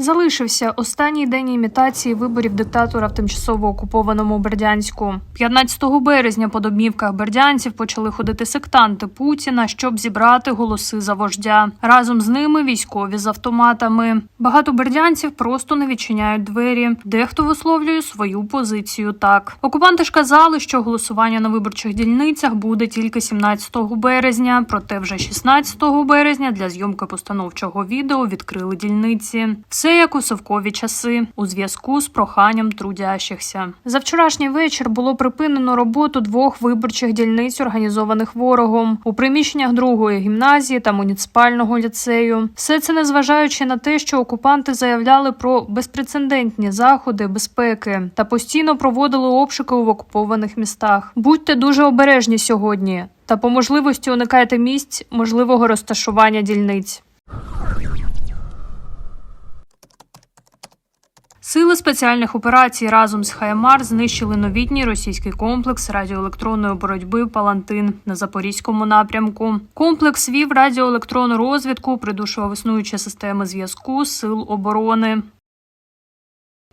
Залишився останній день імітації виборів диктатора в тимчасово окупованому Бердянську. 15 березня по домівках бердянців почали ходити сектанти Путіна, щоб зібрати голоси за вождя. Разом з ними військові з автоматами. Багато бердянців просто не відчиняють двері. Дехто висловлює свою позицію. Так окупанти ж казали, що голосування на виборчих дільницях буде тільки 17 березня. Проте вже 16 березня для зйомки постановчого відео відкрили дільниці. Все як у совкові часи у зв'язку з проханням трудящихся. За вчорашній вечір було припинено роботу двох виборчих дільниць, організованих ворогом у приміщеннях другої гімназії та муніципального ліцею. Все це незважаючи на те, що окупанти заявляли про безпрецедентні заходи безпеки та постійно проводили обшуки в окупованих містах. Будьте дуже обережні сьогодні та по можливості уникайте місць можливого розташування дільниць. Сили спеціальних операцій разом з Хаямар знищили новітній російський комплекс радіоелектронної боротьби Палантин на запорізькому напрямку. Комплекс вів радіоелектронну розвідку, придушував існуючі системи зв'язку сил оборони.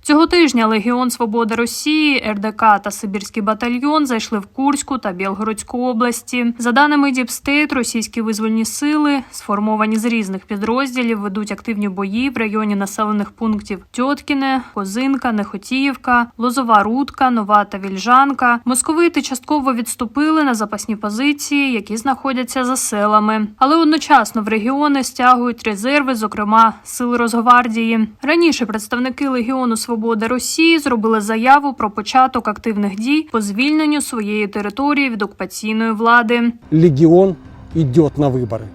Цього тижня Легіон Свободи Росії, РДК та Сибірський батальйон зайшли в Курську та Білгородську області. За даними Діпстейт, російські визвольні сили, сформовані з різних підрозділів, ведуть активні бої в районі населених пунктів Тьоткіне, Козинка, Нехотіївка, Лозова Рудка, Нова та Вільжанка. Московити частково відступили на запасні позиції, які знаходяться за селами, але одночасно в регіони стягують резерви, зокрема сили Росгвардії. Раніше представники Легіону Свобода Росії зробили заяву про початок активних дій по звільненню своєї території від окупаційної влади. Легион идет на выборы.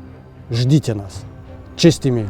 Ждите нас. Честь имею.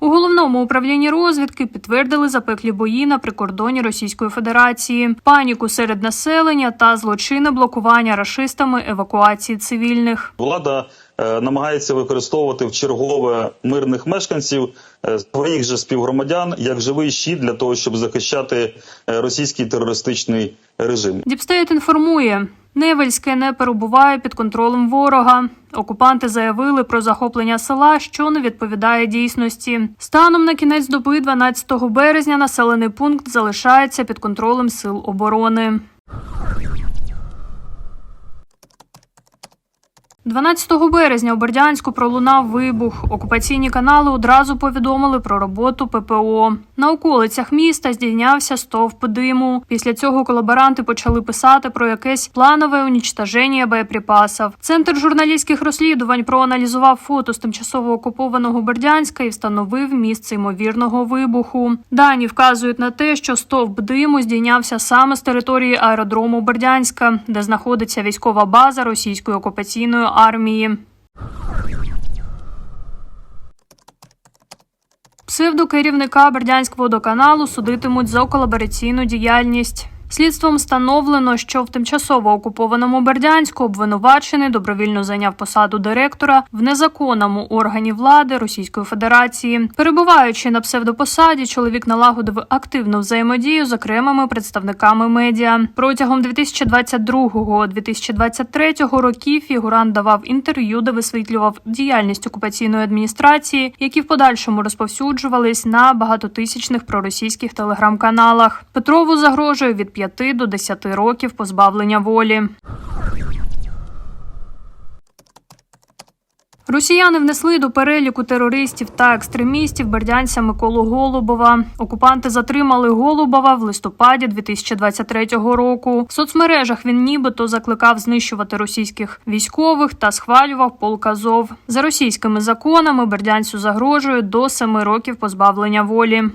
У головному управлінні розвідки підтвердили запеклі бої на прикордоні Російської Федерації, паніку серед населення та злочинне блокування рашистами евакуації цивільних. Влада намагається використовувати в чергове мирних мешканців е, своїх же співгромадян як живий щит для того, щоб захищати е, російський терористичний режим. Діпстейт інформує. Невельське не перебуває під контролем ворога. Окупанти заявили про захоплення села, що не відповідає дійсності. Станом на кінець доби 12 березня населений пункт залишається під контролем сил оборони. 12 березня у Бердянську пролунав вибух. Окупаційні канали одразу повідомили про роботу ППО. На околицях міста здійнявся стовп диму. Після цього колаборанти почали писати про якесь планове унічтаження боєприпасів. Центр журналістських розслідувань проаналізував фото з тимчасово окупованого Бердянська і встановив місце ймовірного вибуху. Дані вказують на те, що стовп диму здійнявся саме з території аеродрому Бердянська, де знаходиться військова база російської окупаційної. Псевдокерівника Бердянськводоканалу судитимуть за колабораційну діяльність. Слідством встановлено, що в тимчасово окупованому Бердянську обвинувачений добровільно зайняв посаду директора в незаконному органі влади Російської Федерації. Перебуваючи на псевдопосаді, чоловік налагодив активну взаємодію з окремими представниками медіа. Протягом 2022-2023 років фігурант давав інтерв'ю, де висвітлював діяльність окупаційної адміністрації, які в подальшому розповсюджувались на багатотисячних проросійських телеграм-каналах. Петрову загрожує від 5 до 10 років позбавлення волі. Росіяни внесли до переліку терористів та екстремістів бердянця Миколу Голубова. Окупанти затримали Голубова в листопаді 2023 року. В соцмережах він нібито закликав знищувати російських військових та схвалював полк Азов. За російськими законами бердянцю загрожує до 7 років позбавлення волі.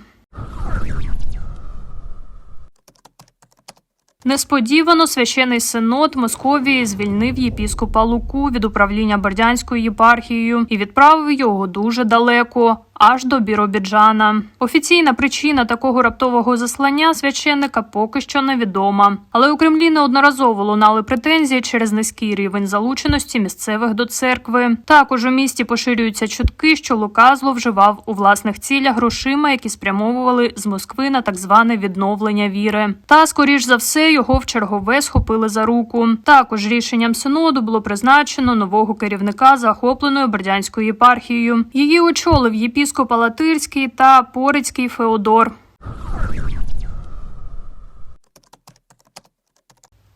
Несподівано священий синод Московії звільнив єпіскопа Луку від управління Бердянською єпархією і відправив його дуже далеко аж до Біробіджана. Офіційна причина такого раптового заслання священника поки що невідома. Але у Кремлі неодноразово лунали претензії через низький рівень залученості місцевих до церкви. Також у місті поширюються чутки, що Лука зловживав у власних цілях грошима, які спрямовували з Москви на так зване відновлення віри. Та, скоріш за все, його в чергове схопили за руку. Також рішенням синоду було призначено нового керівника захопленою Бердянською єпархією. Її очолив єпіскоп Алатирський та Порицький Феодор.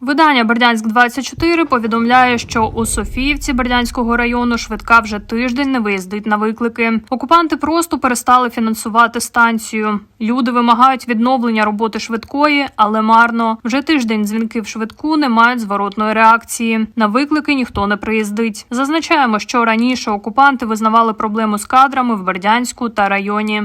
Видання Бердянськ 24 повідомляє, що у Софіївці Бердянського району швидка вже тиждень не виїздить на виклики. Окупанти просто перестали фінансувати станцію. Люди вимагають відновлення роботи швидкої, але марно. Вже тиждень дзвінки в швидку не мають зворотної реакції. На виклики ніхто не приїздить. Зазначаємо, що раніше окупанти визнавали проблему з кадрами в Бердянську та районі.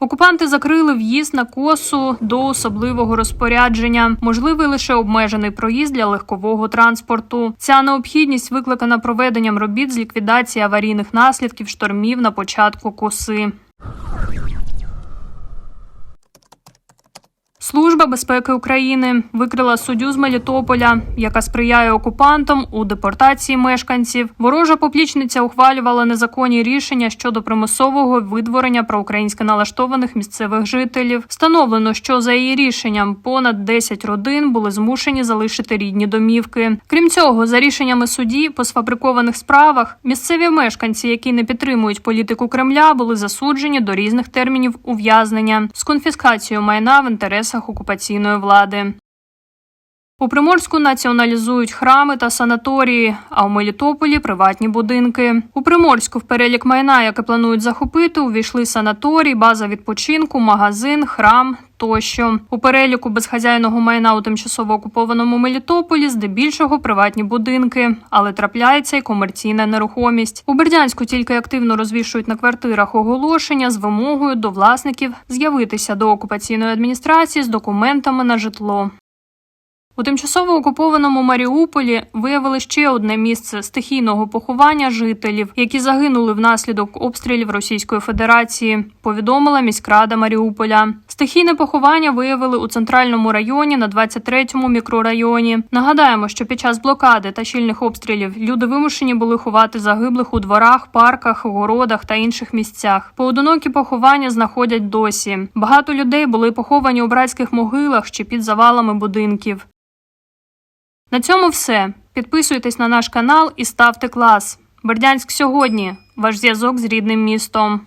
Окупанти закрили в'їзд на косу до особливого розпорядження. Можливий лише обмежений проїзд для легкового транспорту. Ця необхідність викликана проведенням робіт з ліквідації аварійних наслідків штормів на початку коси. Служба безпеки України викрила суддю з Мелітополя, яка сприяє окупантам у депортації мешканців. Ворожа поплічниця ухвалювала незаконні рішення щодо примусового видворення проукраїнськи налаштованих місцевих жителів. Встановлено, що за її рішенням понад 10 родин були змушені залишити рідні домівки. Крім цього, за рішеннями судді по сфабрикованих справах місцеві мешканці, які не підтримують політику Кремля, були засуджені до різних термінів ув'язнення з конфіскацією майна в інтересах окупаційної влади. У Приморську націоналізують храми та санаторії, а у Мелітополі приватні будинки. У Приморську в перелік майна, яке планують захопити, увійшли санаторій, база відпочинку, магазин, храм тощо. У переліку безхазяйного майна у тимчасово окупованому Мелітополі здебільшого приватні будинки, але трапляється й комерційна нерухомість. У Бердянську тільки активно розвішують на квартирах оголошення з вимогою до власників з'явитися до окупаційної адміністрації з документами на житло. У тимчасово окупованому Маріуполі виявили ще одне місце стихійного поховання жителів, які загинули внаслідок обстрілів Російської Федерації. Повідомила міськрада Маріуполя. Стихійне поховання виявили у центральному районі на 23-му мікрорайоні. Нагадаємо, що під час блокади та щільних обстрілів люди вимушені були ховати загиблих у дворах, парках, городах та інших місцях. Поодинокі поховання знаходять досі. Багато людей були поховані у братських могилах чи під завалами будинків. На цьому все. Підписуйтесь на наш канал і ставте клас. Бердянськ сьогодні. Ваш зв'язок з рідним містом.